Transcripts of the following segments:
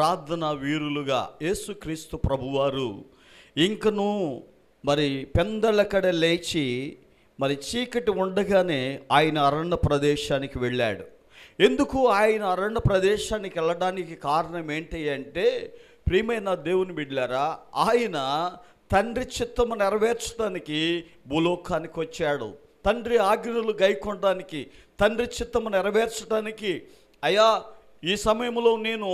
ప్రార్థన వీరులుగా యేసుక్రీస్తు ప్రభువారు ఇంకను మరి పెందలకడ లేచి మరి చీకటి ఉండగానే ఆయన అరణ్య ప్రదేశానికి వెళ్ళాడు. ఎందుకు ఆయన అరణ్య ప్రదేశానికి వెళ్ళడానికి కారణం ఏంటి అంటే ప్రియమైన దేవుని బిడ్డారా ఆయన తండ్రి చిత్తము నెరవేర్చడానికి భూలోకానికి వచ్చాడు. తండ్రి ఆజ్ఞలు గైకొనడానికి తండ్రి చిత్తము నెరవేర్చడానికి అయా ఈ సమయంలో నేను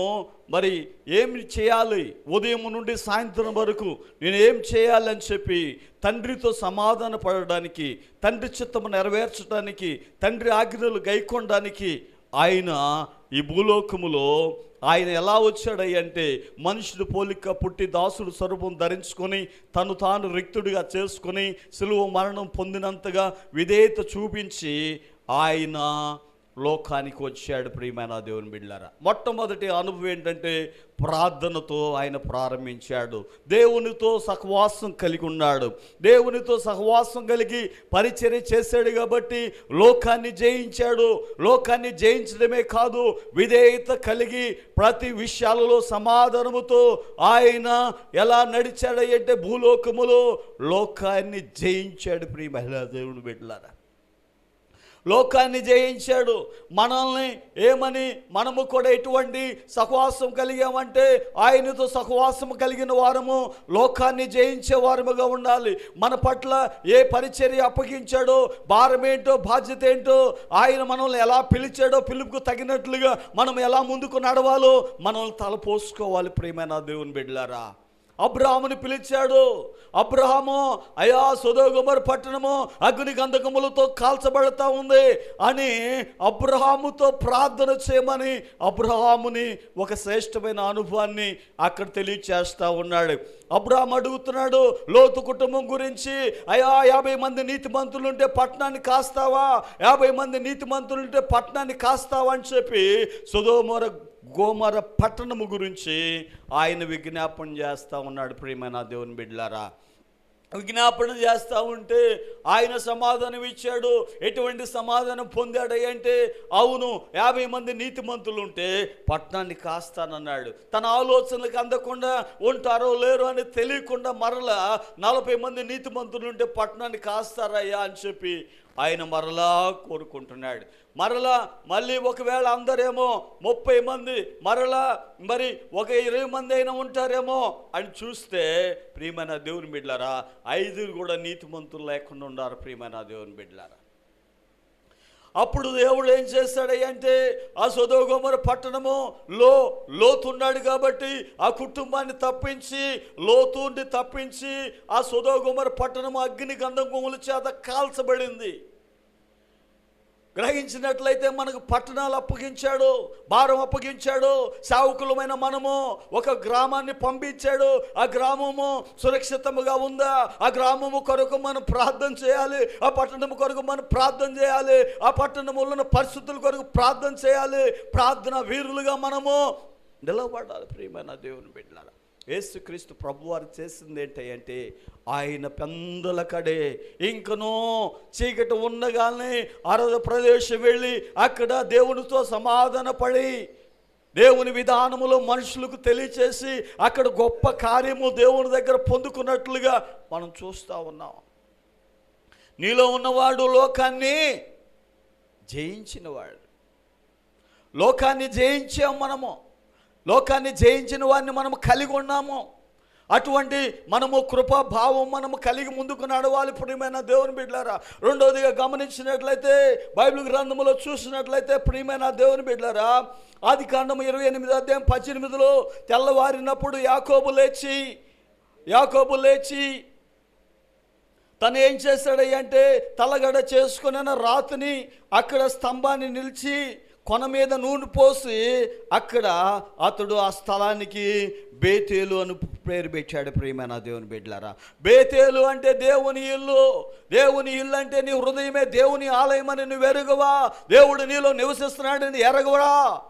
మరి ఏం చేయాలి? ఉదయం నుండి సాయంత్రం వరకు నేను ఏం చేయాలని చెప్పి తండ్రితో సమాధాన పడడానికి తండ్రి చిత్తము నెరవేర్చడానికి తండ్రి ఆజ్ఞలు గైకొనడానికి ఆయన ఈ భూలోకములో ఆయన ఎలా వచ్చాడయ్యంటే మనుషుడు పోలిక పుట్టి దాసుడు స్వరూపం ధరించుకొని తను తాను రిక్తుడిగా చేసుకొని సులువు మరణం పొందినంతగా విధేయత చూపించి ఆయన లోకానికి వచ్చాడు ప్రియమైన దేవుని బిడ్డారా మొట్టమొదటి అనుభవం ఏంటంటే ప్రార్థనతో ఆయన ప్రారంభించాడు. దేవునితో సహవాసం కలిగి ఉన్నాడు. దేవునితో సహవాసం కలిగి పరిచర్య చేశాడు కాబట్టి లోకాన్ని జయించాడు. లోకాన్ని జయించడమే కాదు విధేయత కలిగి ప్రతి విషయాలలో సమాధానముతో ఆయన ఎలా నడిచాడు అంటే భూలోకములో లోకాన్ని జయించాడు ప్రియ మహిళా దేవుని బిడ్డలారా లోకాన్ని జయించాడు. మనల్ని ఏమని మనము కూడా ఎటువంటి సహవాసం కలిగామంటే ఆయనతో సహవాసం కలిగిన వారము లోకాన్ని జయించే వారముగా ఉండాలి. మన పట్ల ఏ పరిచర్య అప్పగించాడో భారమేంటో బాధ్యత ఏంటో ఆయన మనల్ని ఎలా పిలిచాడో పిలుపుకు తగినట్లుగా మనం ఎలా ముందుకు నడవాలో మనల్ని తలపోసుకోవాలి ప్రియమైన దేవుని బిడ్డలారా. అబ్రహాముని పిలిచాడు. అబ్రహాము అయా సుధోగుమర్ పట్టణము అగ్ని గంధకములతో కాల్చబడతా ఉంది అని అబ్రహాముతో ప్రార్థన చేయమని అబ్రహాముని ఒక శ్రేష్టమైన అనుభవాన్ని అక్కడ తెలియచేస్తా ఉన్నాడు. అబ్రహాం అడుగుతున్నాడు లోతు కుటుంబం గురించి అయా యాభై మంది నీతి ఉంటే పట్టణాన్ని కాస్తావా? యాభై మంది నీతి మంత్రులుంటే పట్టణాన్ని కాస్తావా? అని చెప్పి సుధోమర గోమర పట్టణము గురించి ఆయన విజ్ఞాపన చేస్తూ ఉన్నాడు ప్రియమైన దేవుని బిడ్డలారా. విజ్ఞాపన చేస్తూ ఉంటే ఆయన సమాధానం ఇచ్చాడు. ఎటువంటి సమాధానం పొందాడు అంటే అవును యాభై మంది నీతిమంతులు ఉంటే పట్టణాన్ని కాస్తానన్నాడు. తన ఆలోచనలకు అందకుండా ఉంటారో లేరో అని తెలియకుండా మరలా నలభై మంది నీతిమంతులు ఉంటే పట్టణాన్ని కాస్తారయ్యా అని చెప్పి ఆయన మరలా కోరుకుంటున్నాడు. మరలా మళ్ళీ ఒకవేళ అందరేమో ముప్పై మంది మరలా మరి ఒక ఇరవై మంది అయినా ఉంటారేమో అని చూస్తే ప్రియమైన దేవుని బిడ్డలారా ఐదుగురు కూడా నీతిమంతులు లేకుండా ఉన్నారు ప్రియమైన దేవుని బిడ్డలారా. అప్పుడు దేవుడు ఏం చేస్తాడంటే ఆ సొదోగోమర పట్టణము లో లోతున్నాడు కాబట్టి ఆ కుటుంబాన్ని తప్పించి లోతుండి తప్పించి ఆ సొదోగోమర పట్టణము అగ్ని గంధం చేత కాల్చబడింది. గ్రహించినట్లయితే మనకు పట్టణాలు అప్పగించాడు భారం అప్పగించాడు సావుకులమైన మనము ఒక గ్రామాన్ని పంపించాడు. ఆ గ్రామము సురక్షితముగా ఉందా? ఆ గ్రామము కొరకు మనం ప్రార్థన చేయాలి. ఆ పట్టణము కొరకు మనం ప్రార్థన చేయాలి. ఆ పట్టణంలో ఉన్న పరిస్థితుల కొరకు ప్రార్థన చేయాలి. ప్రార్థన వీరులుగా మనము నిలబడాలి ప్రియమైన దేవుని బిడ్డలారా. యేసుక్రీస్తు ప్రభువారు చేసింది ఏంటంటే ఆయన పెందల కడే ఇంకనో చీకటి ఉండగానే అరద ప్రదేశం వెళ్ళి అక్కడ దేవునితో సమాధాన పడి దేవుని విధానములో మనుషులకు తెలియచేసి అక్కడ గొప్ప కార్యము దేవుని దగ్గర పొందుకున్నట్లుగా మనం చూస్తూ ఉన్నాం. నీలో ఉన్నవాడు లోకాన్ని జయించినవాడు. లోకాన్ని జయించాం మనము. లోకాన్ని జయించిన వారిని మనం కలిగి ఉన్నాము. అటువంటి మనము కృపా భావం మనము కలిగి ముందుకు నడవాలి ప్రియమైన దేవుని బిడ్డారా రెండవదిగా గమనించినట్లయితే బైబిల్ గ్రంథంలో చూసినట్లయితే ప్రియమైన దేవుని బిడ్డారా ఆది కాండము ఇరవై ఎనిమిది అధ్యాయం పద్దెనిమిదిలో తెల్లవారినప్పుడు యాకోబు లేచి యాకోబు లేచి తను ఏం చేశాడంటే తలగడ చేసుకున్న రాతిని అక్కడ స్తంభాన్ని నిలిచి కొన మీద నూనె పోసి అక్కడ అతడు ఆ స్థలానికి బేతేలు అని పేరు పెట్టాడు ప్రియమైన దేవుని బిడ్డలారా. బేతేలు అంటే దేవుని ఇల్లు. దేవుని ఇల్లు అంటే నీ హృదయమే దేవుని ఆలయం అని నువ్వు ఎరగవా? దేవుడు నీలో నివసిస్తున్నాడని ఎరగవరా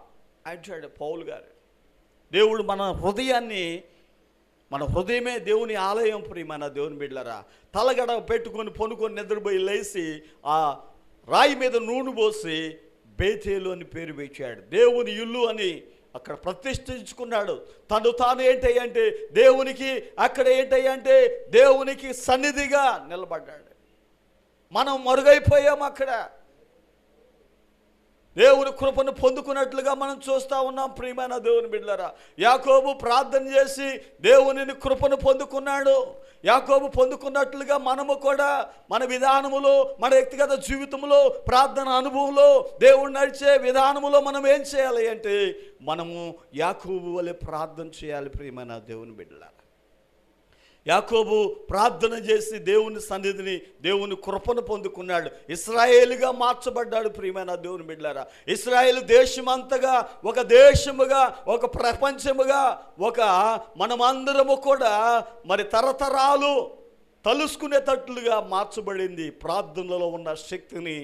అంటాడు పౌలు గారు. దేవుడు మన హృదయాన్ని మన హృదయమే దేవుని ఆలయం ప్రియమైన దేవుని బిడ్డలరా. తలగడ పెట్టుకొని పొనుకొని నిద్రపోయి లేచి ఆ రాయి మీద నూనె పోసి బేతేలు అని పేరు పెట్టాడు దేవుని ఇల్లు అని అక్కడ ప్రతిష్ఠించుకున్నాడు. తను తాను ఏంటంటే దేవునికి అక్కడ ఏంటంటే దేవునికి సన్నిధిగా నిలబడ్డాడు. మనం మరుగైపోయాం అక్కడ. దేవుని కృపను పొందుకున్నట్లుగా మనం చూస్తూ ఉన్నాం. ప్రియమైన దేవుని బిడ్డలరా యాకోబు ప్రార్థన చేసి దేవునిని కృపను పొందుకున్నాడు. యాకోబు పొందుకున్నట్లుగా మనము కూడా మన విధానములో మన వ్యక్తిగత జీవితంలో ప్రార్థన అనుభవంలో దేవుడు నడిచే విధానములో మనం ఏం చేయాలి అంటే మనము యాకోబు వలె ప్రార్థన చేయాలి. ప్రియమైన దేవుని బిడ్డలారా యాకోబు ప్రార్థన చేసి దేవుని సన్నిధిని దేవుని కృపను పొందుకున్నాడు. ఇస్రాయేలుగా మార్చబడ్డాడు ప్రియమైన దేవుని బిడ్డారా ఇస్రాయేల్ దేశమంతగా ఒక దేశముగా ఒక ప్రపంచముగా ఒక మనమందరము కూడా మరి తరతరాలు తలుసుకునేటట్లుగా మార్చబడింది ప్రార్థనలో ఉన్న శక్తిని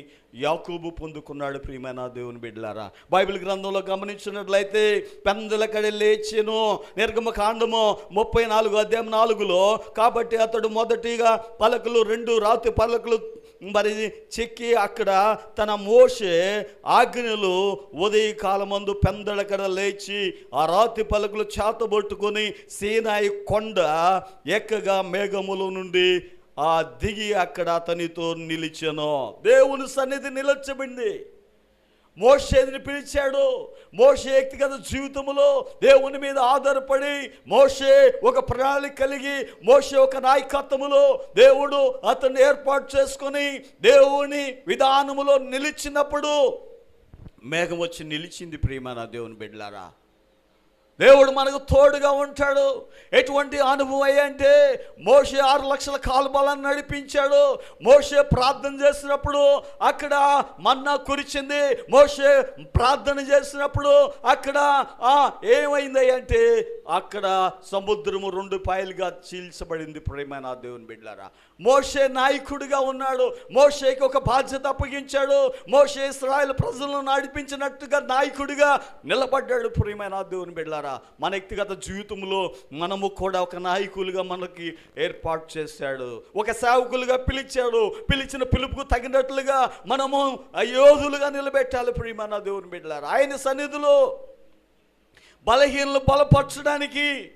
యాకూబు పొందుకున్నాడు ప్రియమైన దేవుని బిడ్డలారా. బైబిల్ గ్రంథంలో గమనించినట్లయితే పెందల కడి లేచెను నిర్గమ కాండము ముప్పై నాలుగు అధ్యాయం నాలుగులో కాబట్టి అతడు మొదటిగా పలకలు రెండు రాతి పలకలు మరి చెక్కి అక్కడ తన మోసే ఆజ్ఞలు ఉదయకాలమందు పెందడకడ లేచి ఆ రాతి పలకలు చేతబొట్టుకొని సీనాయి కొండ ఎక్కగా మేఘముల నుండి ఆ దిగి అక్కడ అతనితో నిలిచెను. దేవుని సన్నిధి నిలచబడింది. మోషేని పిలిచాడు. మోషే వ్యక్తిగత జీవితంలో దేవుని మీద ఆధారపడి మోషే ఒక ప్రణాళిక కలిగి మోషే ఒక నాయకత్వములో దేవుడు అతన్ని ఏర్పాటు చేసుకొని దేవుని విధానములో నిలిచినప్పుడు మేఘం వచ్చి నిలిచింది ప్రియమైన దేవుని బిడ్డలారా. దేవుడు మనకు తోడుగా ఉంటాడు. ఎటువంటి అనుభవం అంటే మోషే ఆరు లక్షల కాలుబలాన్ని నడిపించాడు. మోషే ప్రార్థన చేసినప్పుడు అక్కడ మన్నా కురిచింది. మోషే ప్రార్థన చేసినప్పుడు అక్కడ ఆ ఏమైంది అంటే అక్కడ సముద్రము రెండు పాయలుగా చీల్చబడింది ప్రేమైన దేవుని బిడ్డారా మోషే నాయకుడిగా ఉన్నాడు. మోషేకి ఒక బాధ్యత అప్పగించాడు. మోషే ఇస్రాయల్ ప్రజలను నడిపించినట్టుగా నాయకుడిగా నిలబడ్డాడు ప్రియమైన దేవుని బిడ్డారా మన వ్యక్తిగత జీవితంలో మనము కూడా ఒక నాయకులుగా మనకి ఏర్పాటు చేశాడు. ఒక సేవకులుగా పిలిచాడు. పిలిచిన పిలుపుకు తగినట్లుగా మనము యోధులుగా నిలబెట్టాలి ప్రియమైన దేవుని బిడ్డలారు. ఆయన సన్నిధిలో బలహీనలు బలపరచడానికి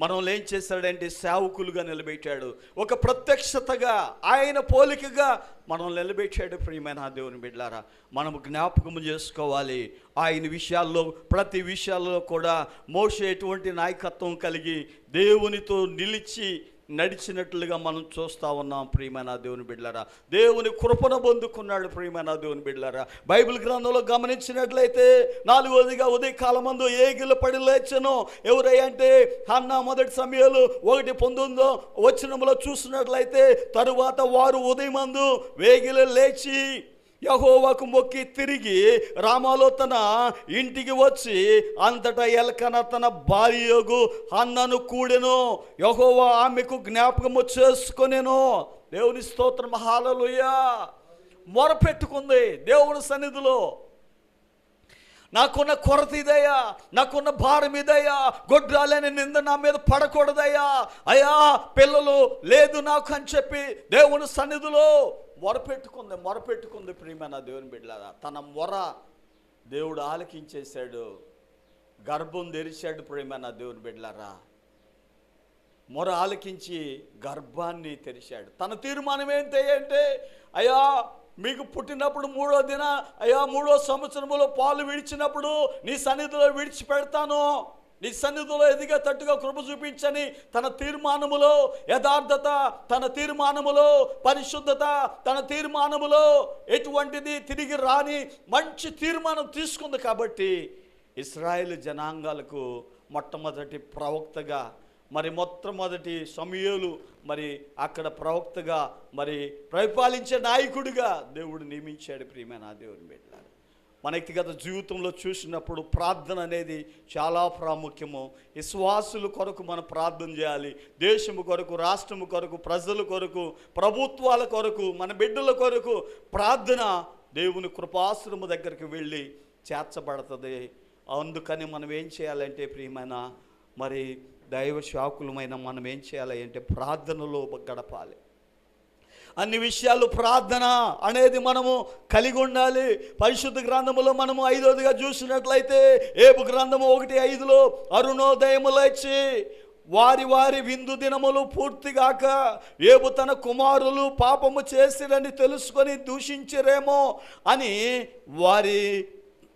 మనల్ని ఏం చేశాడంటే సేవకులుగా నిలబెట్టాడు. ఒక ప్రత్యక్షతగా ఆయన పోలికగా మనం నిలబెట్టాడు. ప్రియమైన దేవుని బిడ్డారా మనము జ్ఞాపకం చేసుకోవాలి. ఆయన విషయాల్లో ప్రతి విషయాల్లో కూడా మోసే ఎటువంటి నాయకత్వం కలిగి దేవునితో నిలిచి నడిచినట్లుగా మనం చూస్తూ ఉన్నాం ప్రియమైన దేవుని బిడ్డలారా. దేవుని కృపను పొందుకున్నాడు ప్రియమైన దేవుని బిడ్డలారా. బైబిల్ గ్రంథంలో గమనించినట్లయితే నాలుగోదిగా ఉదయకాలమందు ఏగిల పడి లేచను. ఎవరై అంటే అన్న మొదటి సమయాలు ఒకటి పొందుందో వచ్చినములో చూసినట్లయితే తరువాత వారు ఉదయమందు వేగిలు లేచి యహోవాకు మొక్కి తిరిగి రామాలో తన ఇంటికి వచ్చి అంతటా ఎలకన తన భార్యగు అన్నను కూడెను. యహోవా ఆమెకు జ్ఞాపకము చేసుకొనేను. దేవుని స్తోత్రం. హాలలుయ మొరపెట్టుకుంది దేవుని సన్నిధిలో. నాకున్న కొరత ఇదయ్యా నాకున్న భారం ఇదయ్యా గొడ్రాలని నింద నా మీద పడకూడదయ్యా. అయ్యా పిల్లలు లేదు నాకు అని చెప్పి దేవుని సన్నిధిలో మొరపెట్టుకుంది మొరపెట్టుకుంది ప్రియమైన దేవుని బిడ్డలారా. తన మొర దేవుడు ఆలకించేశాడు గర్భం తెరిచాడు ప్రియమైన దేవుని బిడ్డలారా. మొర ఆలకించి గర్భాన్ని తెరిచాడు. తన తీర్మానం ఏంటి అంటే అయ్యా మీకు పుట్టినప్పుడు మూడో దిన అయ్యా మూడో సంవత్సరములో పాలు విడిచినప్పుడు నీ సన్నిధిలో విడిచిపెడతాను. నీ సన్నిధిలో ఎదిగేటట్టుగా కృప చూపించని తన తీర్మానములో యథార్థత తన తీర్మానములో పరిశుద్ధత తన తీర్మానములో ఎటువంటిది తిరిగి రాని మంచి తీర్మానం తీసుకుంది కాబట్టి ఇస్రాయేల్ జనాంగాలకు మొట్టమొదటి ప్రవక్తగా మరి మొట్టమొదటి సమయలు మరి అక్కడ ప్రవక్తగా మరి పరిపాలించే నాయకుడిగా దేవుడు నియమించాడు ప్రియమైన దేవుని బిడ్డ మన వ్యక్తిగత జీవితంలో చూసినప్పుడు ప్రార్థన అనేది చాలా ప్రాముఖ్యము. విశ్వాసుల కొరకు మనం ప్రార్థన చేయాలి. దేశము కొరకు రాష్ట్రము కొరకు ప్రజల కొరకు ప్రభుత్వాల కొరకు మన బిడ్డల కొరకు ప్రార్థన దేవుని కృపాశ్రము దగ్గరికి వెళ్ళి చేర్చబడుతుంది. అందుకని మనం ఏం చేయాలంటే ప్రియమైన మరి దైవ శాకులమైన మనం ఏం చేయాలి అంటే ప్రార్థనలో గడపాలి. అన్ని విషయాలు ప్రార్థన అనేది మనము కలిగి ఉండాలి. పరిశుద్ధ గ్రంథములో మనము ఐదోదిగా చూసినట్లయితే ఏపు గ్రంథము ఒకటి ఐదులో అరుణోదయములచ్చి వారి వారి విందు దినములు పూర్తిగాక ఏబు తన కుమారులు పాపము చేసిరని తెలుసుకొని దూషించరేమో అని వారి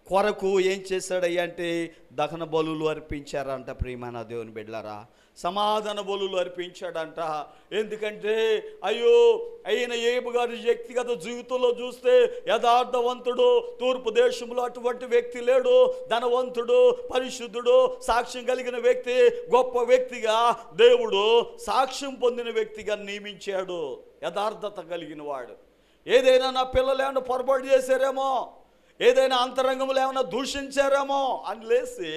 కొరకు ఏం చేశాడయ్యా అంటే దహన బలులు అర్పించారంట ప్రియమైన దేవుని బిడ్డలారా. సమాధాన బలులు అర్పించాడంట. ఎందుకంటే అయ్యో అయిన ఏబు గారి వ్యక్తిగత జీవితంలో చూస్తే యథార్థవంతుడు తూర్పు దేశంలో అటువంటి వ్యక్తి లేడు. ధనవంతుడు పరిశుద్ధుడు సాక్ష్యం కలిగిన వ్యక్తి గొప్ప వ్యక్తిగా దేవుడు సాక్ష్యం పొందిన వ్యక్తిగా నియమించాడు. యథార్థత కలిగిన వాడు. ఏదైనా నా పిల్లలు ఏమైనా పొరపాటు చేశారేమో? ఏదైనా అంతరంగంలో ఏమైనా దూషించారేమో అని లేసి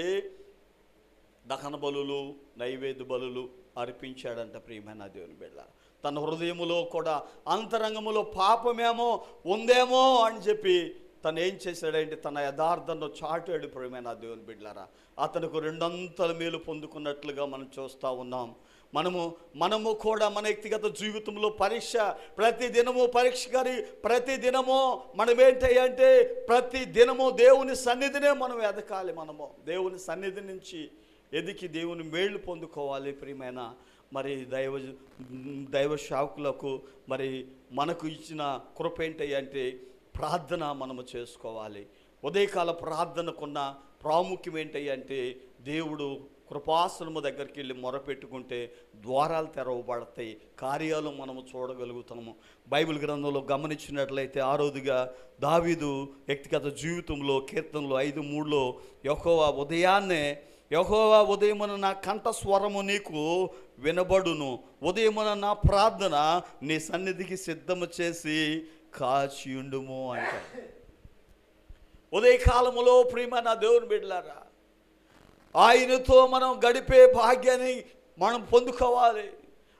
దహన బలులు నైవేద్య బలులు అర్పించాడంట ప్రియమైన దేవుని బిడ్డ. తన హృదయములో కూడా అంతరంగములో పాపమేమో ఉందేమో అని చెప్పి తను ఏం చేశాడంటే తన యథార్థంలో చాటాడు ప్రియమైన దేవుని బిడ్డలారా. అతనికి రెండంతల మేలు పొందుకున్నట్లుగా మనం చూస్తూ ఉన్నాం. మనము మనము కూడా మన వ్యక్తిగత జీవితంలో పరీక్ష ప్రతి దినము పరీక్ష గారి ప్రతి దినము మనం ఏంటంటే ప్రతి దినము దేవుని సన్నిధినే మనం ఎదకాలి మనము. దేవుని సన్నిధి నుంచి ఎదికి దేవుని మేళ్ళు పొందుకోవాలి ప్రియమైన మరి దైవ దైవ శాకులకు మరి మనకు ఇచ్చిన కృప ఏంటంటే ప్రార్థన మనము చేసుకోవాలి. ఉదయకాల ప్రార్థనకున్న ప్రాముఖ్యం ఏంటంటే దేవుడు కృపాసనము దగ్గరికి వెళ్ళి మొరపెట్టుకుంటే ద్వారాలు తెరవబడతాయి. కార్యాలు మనము చూడగలుగుతాము బైబిల్ గ్రంథంలో గమనించినట్లయితే ఆరోదుగా దావీదు వ్యక్తిగత జీవితంలో కీర్తనలో ఐదు మూడులో యెహోవా ఉదయాన్నే యహోవా ఉదయమున నా కంఠ స్వరము నీకు వినబడును. ఉదయమున నా ప్రార్థన నీ సన్నిధికి సిద్ధము చేసి కాచియుండుము అంటారు ఉదయకాలములో ప్రియమ నా దేవుని బిడ్డలారా ఆయనతో మనం గడిపే భాగ్యాన్ని మనం పొందుకోవాలి.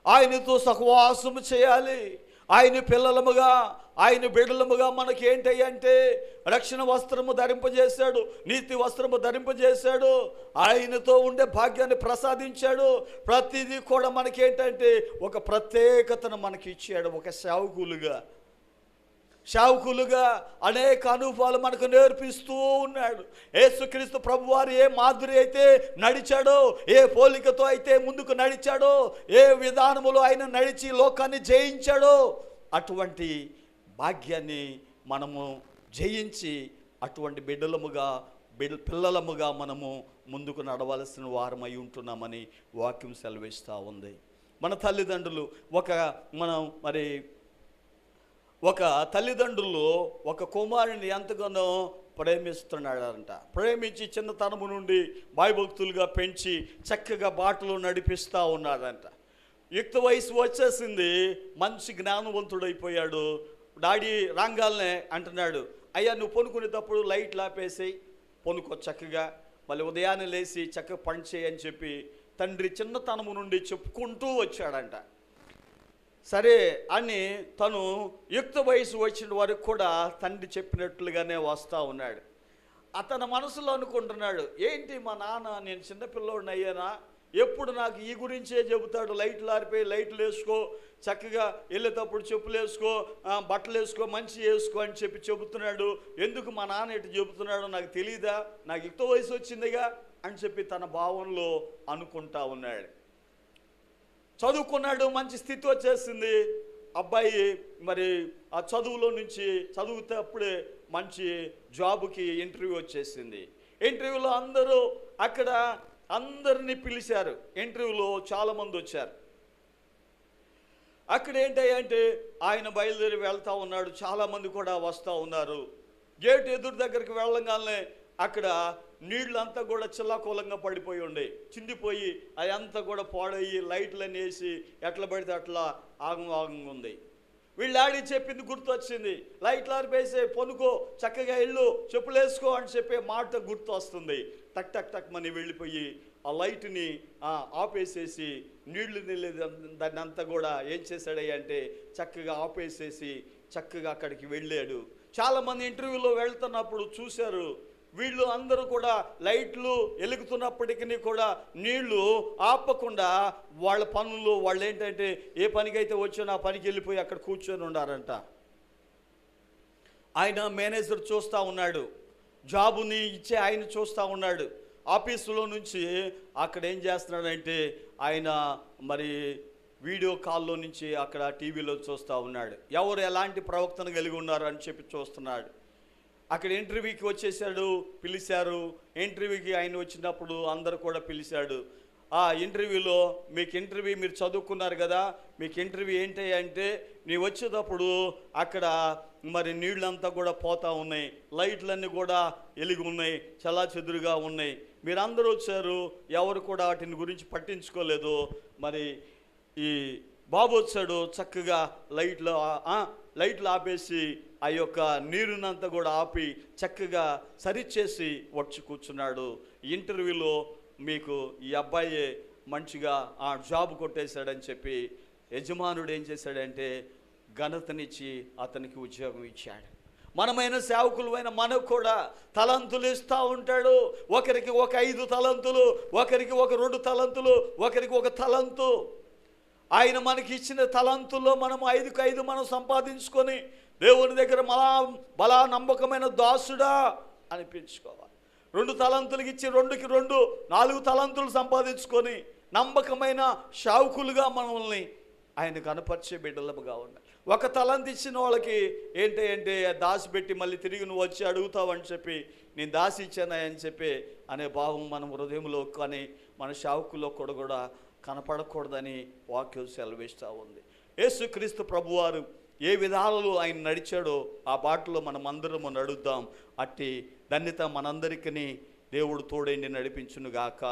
ఆయనతో సహవాసము చేయాలి. ఆయన పిల్లలముగా ఆయన బిడ్డలముగా మనకి ఏంటంటే రక్షణ వస్త్రము ధరింపజేశాడు నీతి వస్త్రము ధరింపజేశాడు ఆయనతో ఉండే భాగ్యాన్ని ప్రసాదించాడు. ప్రతిదీ కూడా మనకేంటంటే ఒక ప్రత్యేకతను మనకి ఇచ్చాడు ఒక సేవకులుగా. శావుకులుగా అనేక అనుభవాలు మనకు నేర్పిస్తూ ఉన్నాడు. యేసుక్రీస్తు ప్రభువారు ఏ మాధురి అయితే నడిచాడో ఏ పోలికతో అయితే ముందుకు నడిచాడో ఏ విధానములో ఆయన నడిచి లోకాన్ని జయించాడో అటువంటి భాగ్యాన్ని మనము జయించి అటువంటి బిడ్డలముగా బిడ్డ పిల్లలముగా మనము ముందుకు నడవలసిన వారమై ఉంటున్నామని వాక్యం సెలవిస్తూ ఉంది. మన తల్లిదండ్రులు ఒక మనం మరి ఒక తల్లిదండ్రులు ఒక కుమారుని ఎంతగానో ప్రేమిస్తున్నాడంట. ప్రేమించి చిన్నతనము నుండి భయభక్తులుగా పెంచి చక్కగా బాటలో నడిపిస్తూ ఉన్నాడంట. యుక్త వయసు వచ్చేసింది మంచి జ్ఞానవంతుడైపోయాడు. డాడీ రాంగాల్నే అంటున్నాడు అయ్యా నువ్వు పనుకునేటప్పుడు లైట్లు ఆపేసి పనుకో చక్కగా మళ్ళీ ఉదయాన్నే లేచి చక్కగా పని చేయని చెప్పి తండ్రి చిన్నతనము నుండి చెప్పుకుంటూ వచ్చాడంట. సరే అని తను యుక్త వయసు వచ్చిన వరకు కూడా తండ్రి చెప్పినట్లుగానే వస్తూ ఉన్నాడు. అతని మనసులో అనుకుంటున్నాడు ఏంటి మా నాన్న నేను చిన్నపిల్లోడిని అయ్యానా? ఎప్పుడు నాకు ఈ గురించే చెబుతాడు లైట్లు ఆరిపోయి లైట్లు వేసుకో చక్కగా వెళ్ళేటప్పుడు చెప్పులు వేసుకో బట్టలు వేసుకో మంచి వేసుకో అని చెప్పి చెబుతున్నాడు. ఎందుకు మా నాన్న ఇటు చెబుతున్నాడో నాకు తెలియదా నాకు యుక్త వయసు వచ్చిందిగా అని చెప్పి తన భావంలో అనుకుంటా ఉన్నాడు. చదువుకున్నాడు మంచి స్థితి వచ్చేసింది. అబ్బాయి మరి ఆ చదువులో నుంచి చదువుతే అప్పుడే మంచి జాబుకి ఇంటర్వ్యూ వచ్చేసింది. ఇంటర్వ్యూలో అందరూ అక్కడ అందరినీ పిలిచారు. ఇంటర్వ్యూలో చాలామంది వచ్చారు. అక్కడ ఏంటంటే ఆయన బయలుదేరి వెళ్తూ ఉన్నాడు. చాలామంది కూడా వస్తూ ఉన్నారు. గేట్ ఎదురు దగ్గరికి వెళ్ళగానే అక్కడ నీళ్ళంతా కూడా చిల్లాకూలంగా పడిపోయి ఉండే. చిందిపోయి అదంతా కూడా పాడయ్యి లైట్లు వేసి ఎట్లా పడితే అట్లా ఆగం ఆగంగా ఉంది. వీళ్ళు ఆడి చెప్పింది గుర్తొచ్చింది. లైట్లు ఆరిపేసే పొనుకో చక్కగా ఇల్లు చెప్పులు వేసుకో అని చెప్పే మాట గుర్తు వస్తుంది టక్ టక్ టక్ మని వెళ్ళిపోయి ఆ లైట్ని ఆపేసేసి నీళ్ళు నిల్లేదు దాన్ని అంతా కూడా ఏం చేశాడయ్య అంటే చక్కగా ఆపేసేసి చక్కగా అక్కడికి వెళ్ళాడు. చాలామంది ఇంటర్వ్యూలో వెళ్తున్నప్పుడు చూశారు. వీళ్ళు అందరూ కూడా లైట్లు వెలుగుతున్నప్పటికీ కూడా నీళ్ళు ఆపకుండా వాళ్ళ పనులు వాళ్ళు ఏంటంటే ఏ పనికైతే వచ్చానో ఆ పనికి వెళ్ళిపోయి అక్కడ కూర్చొని ఉన్నారంట ఆయన మేనేజర్ చూస్తూ ఉన్నాడు. జాబుని ఇచ్చే ఆయన చూస్తూ ఉన్నాడు. ఆఫీసులో నుంచి అక్కడ ఏం చేస్తున్నాడంటే ఆయన మరి వీడియో కాల్లో నుంచి అక్కడ టీవీలో చూస్తూ ఉన్నాడు. ఎవరు ఎలాంటి ప్రవక్తను కలిగి ఉన్నారు అని చెప్పి చూస్తున్నాడు. అక్కడ ఇంటర్వ్యూకి వచ్చేసాడు పిలిచారు. ఇంటర్వ్యూకి ఆయన వచ్చినప్పుడు అందరు కూడా పిలిచాడు. ఆ ఇంటర్వ్యూలో మీకు ఇంటర్వ్యూ మీరు చదువుకున్నారు కదా మీకు ఇంటర్వ్యూ ఏంటి అంటే నీ వచ్చేటప్పుడు అక్కడ మరి నీళ్ళంతా కూడా పోతా ఉన్నాయి. లైట్లన్నీ కూడా వెలిగి ఉన్నాయి చలా చెదురుగా ఉన్నాయి. మీరందరూ వచ్చారు ఎవరు కూడా వాటిని గురించి పట్టించుకోలేదు. మరి ఈ బాబు వచ్చాడు చక్కగా లైట్లు లైట్లు ఆపేసి ఆ యొక్క నీరునంతా కూడా ఆపి చక్కగా సరిచేసి వచ్చి కూర్చున్నాడు. ఇంటర్వ్యూలో మీకు ఈ అబ్బాయి మంచిగా ఆ జాబ్ కొట్టేశాడని చెప్పి యజమానుడు ఏం చేశాడంటే ఘనతనిచ్చి అతనికి ఉద్యోగం ఇచ్చాడు. మనమైన సేవకులమైన మనకు కూడా తలంతులు ఇస్తూ ఉంటాడు. ఒకరికి ఒక ఐదు తలంతులు ఒకరికి ఒక రెండు తలంతులు ఒకరికి ఒక తలంతు. ఆయన మనకి ఇచ్చిన తలంతుల్లో మనం ఐదుకు ఐదు మనం సంపాదించుకొని దేవుని దగ్గర మలా బలా నమ్మకమైన దాసుడా అనిపించుకోవాలి రెండు తలంతులకి ఇచ్చి రెండుకి రెండు నాలుగు తలంతులు సంపాదించుకొని నమ్మకమైన షావుకులుగా మనల్ని ఆయన కనపరిచే బిడ్డలముగా ఉన్నాయి ఒక తలంత ఇచ్చిన వాళ్ళకి ఏంటి ఏంటి దాసి పెట్టి మళ్ళీ తిరిగి నువ్వు వచ్చి అడుగుతావని చెప్పి నేను దాసి ఇచ్చానా అని చెప్పి అనే భావం మన హృదయంలో కానీ మన షావుకుల్లో కూడా కూడా కనపడకూడదని వాక్యం సెలవిస్తూ ఉంది. యేసుక్రీస్తు ప్రభువారు ఏ విధాలలో ఆయన నడిచాడో ఆ బాటలో మనం అందరము నడుద్దాం. అట్టి ధన్యత మనందరికీ దేవుడు తోడేండి నడిపించునుగాక.